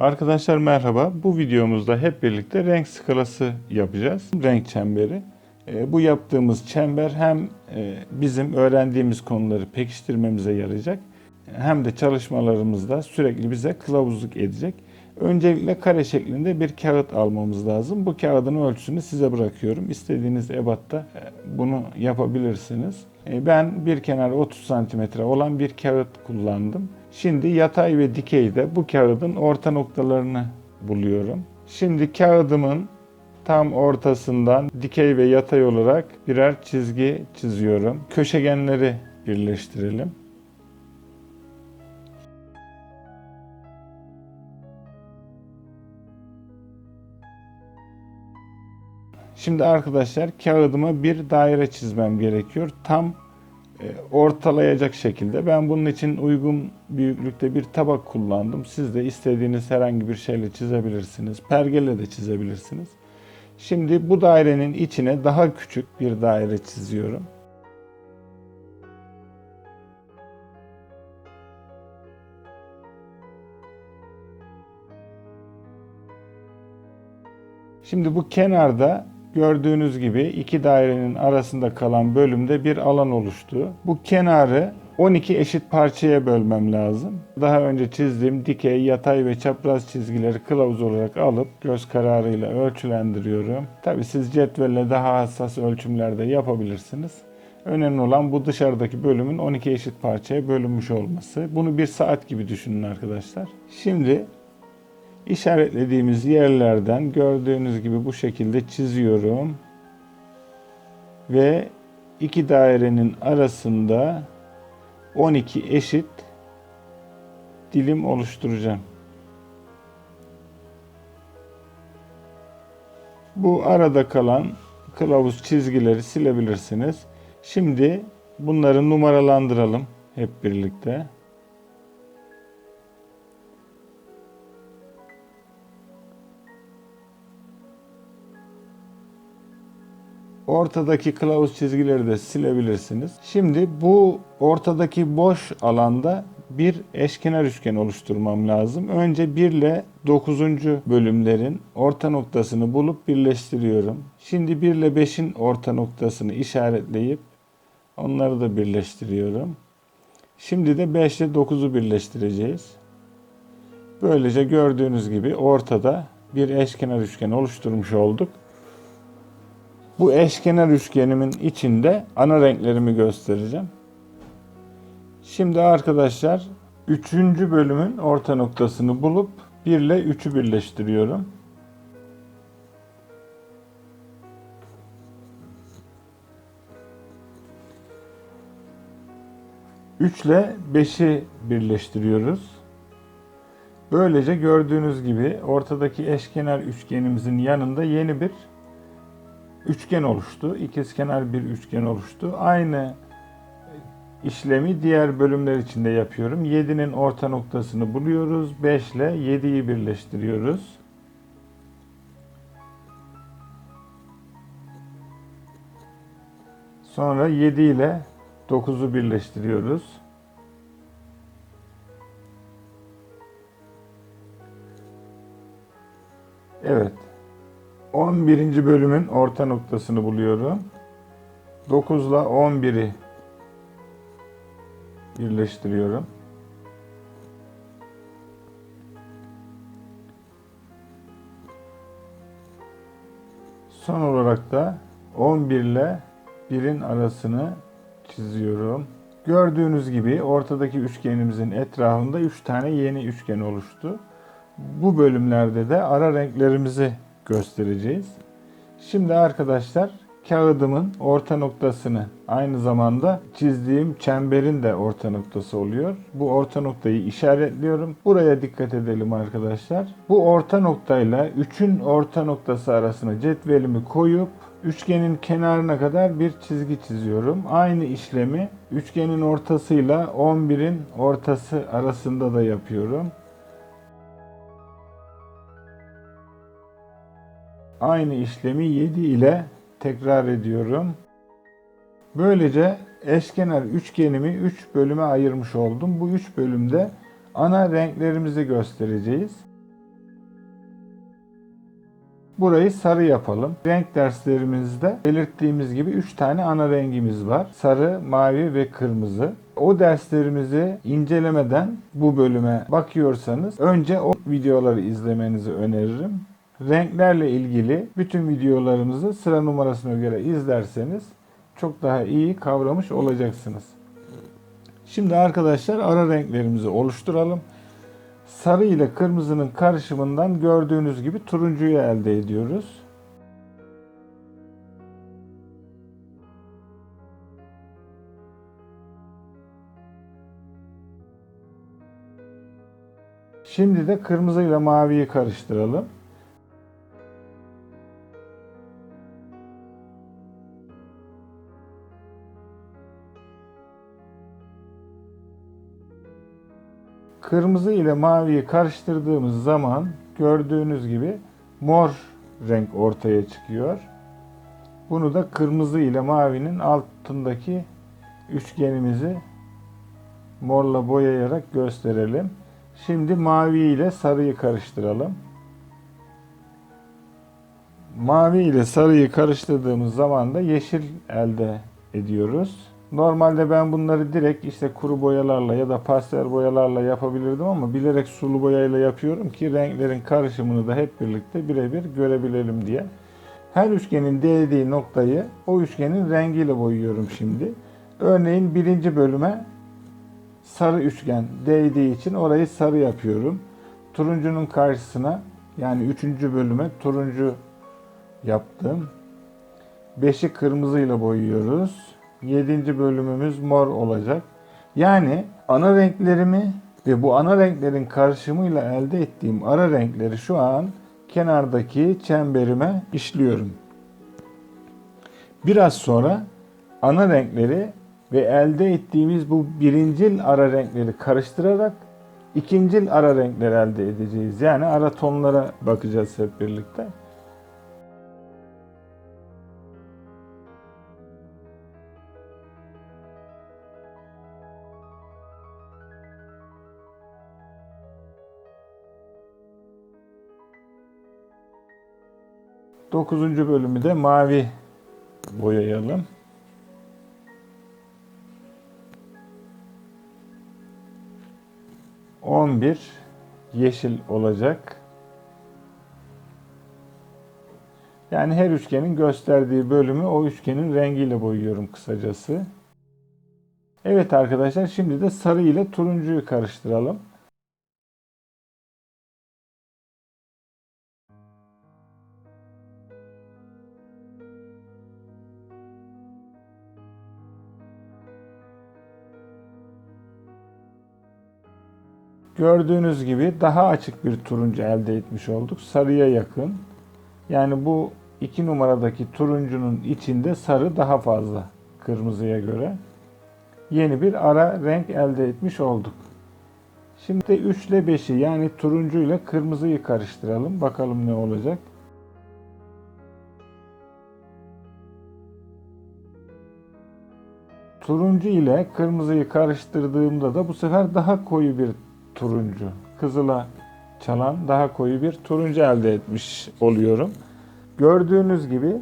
Arkadaşlar merhaba. Bu videomuzda hep birlikte renk skalası yapacağız. Renk çemberi. E, bu yaptığımız çember hem e, bizim öğrendiğimiz konuları pekiştirmemize yarayacak hem de çalışmalarımızda sürekli bize kılavuzluk edecek. Öncelikle kare şeklinde bir kağıt almamız lazım. Bu kağıdın ölçüsünü size bırakıyorum. İstediğiniz ebatta e, bunu yapabilirsiniz. E, Ben bir kenarı 30 cm olan bir kağıt kullandım. Şimdi yatay ve dikeyde bu kağıdın orta noktalarını buluyorum. Şimdi kağıdımın tam ortasından dikey ve yatay olarak birer çizgi çiziyorum. Köşegenleri birleştirelim. Şimdi arkadaşlar kağıdıma bir daire çizmem gerekiyor. Tam e, ortalayacak şekilde. Ben bunun için uygun büyüklükte bir tabak kullandım. Siz de istediğiniz herhangi bir şeyle çizebilirsiniz. Pergelle de çizebilirsiniz. Şimdi bu dairenin içine daha küçük bir daire çiziyorum. Şimdi bu kenarda gördüğünüz gibi iki dairenin arasında kalan bölümde bir alan oluştu. Bu kenarı 12 eşit parçaya bölmem lazım. Daha önce çizdiğim dikey, yatay ve çapraz çizgileri kılavuz olarak alıp göz kararıyla ölçülendiriyorum. Tabi siz cetvelle daha hassas ölçümlerde yapabilirsiniz. Önemli olan bu dışarıdaki bölümün 12 eşit parçaya bölünmüş olması. Bunu bir saat gibi düşünün arkadaşlar. Şimdi işaretlediğimiz yerlerden gördüğünüz gibi bu şekilde çiziyorum. Ve iki dairenin arasında 12 eşit dilim oluşturacağım. Bu arada kalan kılavuz çizgileri silebilirsiniz. Şimdi bunları numaralandıralım hep birlikte. Ortadaki kılavuz çizgileri de silebilirsiniz. Şimdi bu ortadaki boş alanda bir eşkenar üçgen oluşturmam lazım. Önce 1 ile 9. bölümlerin orta noktasını bulup birleştiriyorum. Şimdi 1 ile 5'in orta noktasını işaretleyip onları da birleştiriyorum. Şimdi de 5 ile 9'u birleştireceğiz. Böylece gördüğünüz gibi ortada bir eşkenar üçgen oluşturmuş olduk. Bu eşkenar üçgenimin içinde ana renklerimi göstereceğim. Şimdi arkadaşlar 3. bölümün orta noktasını bulup 1 ile 3'ü birleştiriyorum. Üç ile 5'i birleştiriyoruz. Böylece gördüğünüz gibi ortadaki eşkenar üçgenimizin yanında yeni bir üçgen oluştu. İkizkenar bir üçgen oluştu. Aynı işlemi diğer bölümler için de yapıyorum. 7'nin orta noktasını buluyoruz. 5 ile 7'yi birleştiriyoruz. Sonra 7 ile 9'u birleştiriyoruz. Evet. 11. bölümün orta noktasını buluyorum. 9 ile 11'i birleştiriyorum. Son olarak da 11 ile 1'in arasını çiziyorum. Gördüğünüz gibi ortadaki üçgenimizin etrafında 3 tane yeni üçgen oluştu. Bu bölümlerde de ara renklerimizi göstereceğiz. Şimdi arkadaşlar kağıdımın orta noktasını aynı zamanda çizdiğim çemberin de orta noktası oluyor. Bu orta noktayı işaretliyorum. Buraya dikkat edelim arkadaşlar. Bu orta noktayla 3'ün orta noktası arasına cetvelimi koyup üçgenin kenarına kadar bir çizgi çiziyorum. Aynı işlemi üçgenin ortasıyla 11'in ortası arasında da yapıyorum. Aynı işlemi 7 ile tekrar ediyorum. Böylece eşkenar üçgenimi 3 bölüme ayırmış oldum. Bu 3 bölümde ana renklerimizi göstereceğiz. burayı sarı yapalım. Renk derslerimizde belirttiğimiz gibi 3 tane ana rengimiz var. Sarı, mavi ve kırmızı. O derslerimizi incelemeden bu bölüme bakıyorsanız önce o videoları izlemenizi öneririm. Renklerle ilgili bütün videolarımızı sıra numarasına göre izlerseniz çok daha iyi kavramış olacaksınız. Şimdi arkadaşlar ara renklerimizi oluşturalım. Sarı ile kırmızının karışımından gördüğünüz gibi turuncuyu elde ediyoruz. Şimdi de kırmızı ile maviyi karıştıralım. Kırmızı ile maviyi karıştırdığımız zaman gördüğünüz gibi mor renk ortaya çıkıyor. Bunu da kırmızı ile mavinin altındaki üçgenimizi morla boyayarak gösterelim. Şimdi mavi ile sarıyı karıştıralım. Mavi ile sarıyı karıştırdığımız zaman da yeşil elde ediyoruz. Normalde ben bunları direkt işte kuru boyalarla ya da pastel boyalarla yapabilirdim ama bilerek sulu boyayla yapıyorum ki renklerin karışımını da hep birlikte birebir görebilelim diye. Her üçgenin değdiği noktayı o üçgenin rengiyle boyuyorum şimdi. Örneğin birinci bölüme sarı üçgen değdiği için orayı sarı yapıyorum. Turuncunun karşısına yani üçüncü bölüme turuncu yaptım. Beşi kırmızıyla boyuyoruz. 7. bölümümüz mor olacak. Yani ana renklerimi ve bu ana renklerin karışımıyla elde ettiğim ara renkleri şu an kenardaki çemberime işliyorum. Biraz sonra ana renkleri ve elde ettiğimiz bu birincil ara renkleri karıştırarak ikincil ara renkler elde edeceğiz. Yani ara tonlara bakacağız hep birlikte. Dokuzuncu bölümü de mavi boyayalım. On bir yeşil olacak. Yani her üçgenin gösterdiği bölümü o üçgenin rengiyle boyuyorum kısacası. Evet arkadaşlar şimdi de sarı ile turuncuyu karıştıralım. Gördüğünüz gibi daha açık bir turuncu elde etmiş olduk. Sarıya yakın. Yani bu iki numaradaki turuncunun içinde sarı daha fazla kırmızıya göre. Yeni bir ara renk elde etmiş olduk. Şimdi de 3 ile 5'i yani turuncu ile kırmızıyı karıştıralım. Bakalım ne olacak. Turuncu ile kırmızıyı karıştırdığımda da bu sefer daha koyu bir turuncu. Kızıla çalan daha koyu bir turuncu elde etmiş oluyorum. Gördüğünüz gibi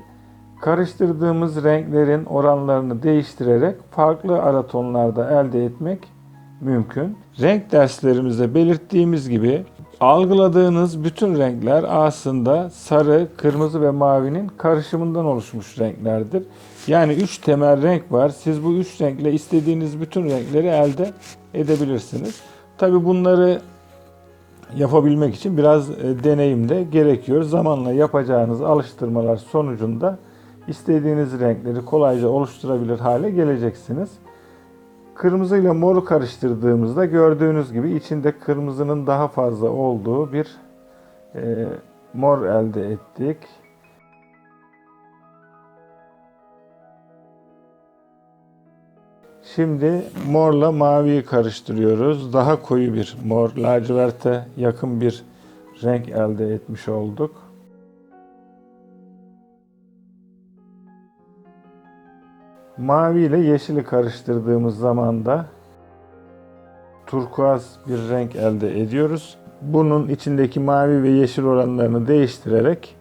karıştırdığımız renklerin oranlarını değiştirerek farklı ara tonlarda elde etmek mümkün. Renk derslerimizde belirttiğimiz gibi algıladığınız bütün renkler aslında sarı, kırmızı ve mavinin karışımından oluşmuş renklerdir. Yani üç temel renk var. Siz bu üç renkle istediğiniz bütün renkleri elde edebilirsiniz. Tabi bunları yapabilmek için biraz e, deneyim de gerekiyor. Zamanla yapacağınız alıştırmalar sonucunda istediğiniz renkleri kolayca oluşturabilir hale geleceksiniz. Kırmızı ile moru karıştırdığımızda gördüğünüz gibi içinde kırmızının daha fazla olduğu bir e, mor elde ettik. Şimdi morla maviyi karıştırıyoruz. Daha koyu bir mor, laciverte yakın bir renk elde etmiş olduk. Mavi ile yeşili karıştırdığımız zaman da turkuaz bir renk elde ediyoruz. Bunun içindeki mavi ve yeşil oranlarını değiştirerek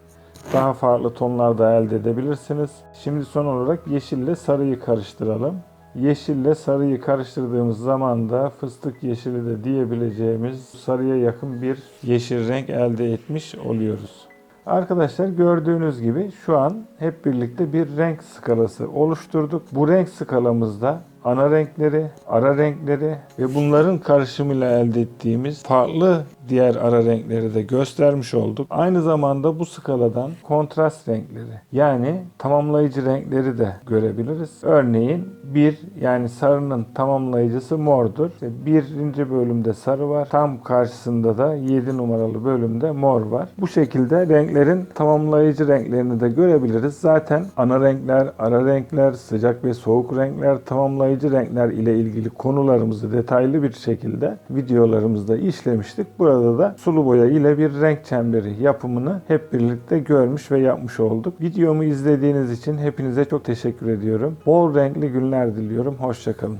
Daha farklı tonlarda elde edebilirsiniz. Şimdi son olarak yeşille sarıyı karıştıralım. Yeşille sarıyı karıştırdığımız zaman da fıstık yeşili de diyebileceğimiz sarıya yakın bir yeşil renk elde etmiş oluyoruz. Arkadaşlar gördüğünüz gibi şu an hep birlikte bir renk skalası oluşturduk. Bu renk skalamızda ana renkleri, ara renkleri ve bunların karışımıyla elde ettiğimiz farklı diğer ara renkleri de göstermiş olduk. Aynı zamanda bu skaladan kontrast renkleri yani tamamlayıcı renkleri de görebiliriz. Örneğin bir yani sarının tamamlayıcısı mordur. İşte birinci bölümde sarı var. Tam karşısında da 7 numaralı bölümde mor var. Bu şekilde renklerin tamamlayıcı renklerini de görebiliriz. Zaten ana renkler, ara renkler, sıcak ve soğuk renkler, tamamlayıcı renkler ile ilgili konularımızı detaylı bir şekilde videolarımızda işlemiştik. Burada da sulu boya ile bir renk çemberi yapımını hep birlikte görmüş ve yapmış olduk. Videomu izlediğiniz için hepinize çok teşekkür ediyorum. Bol renkli günler diliyorum. Hoşçakalın.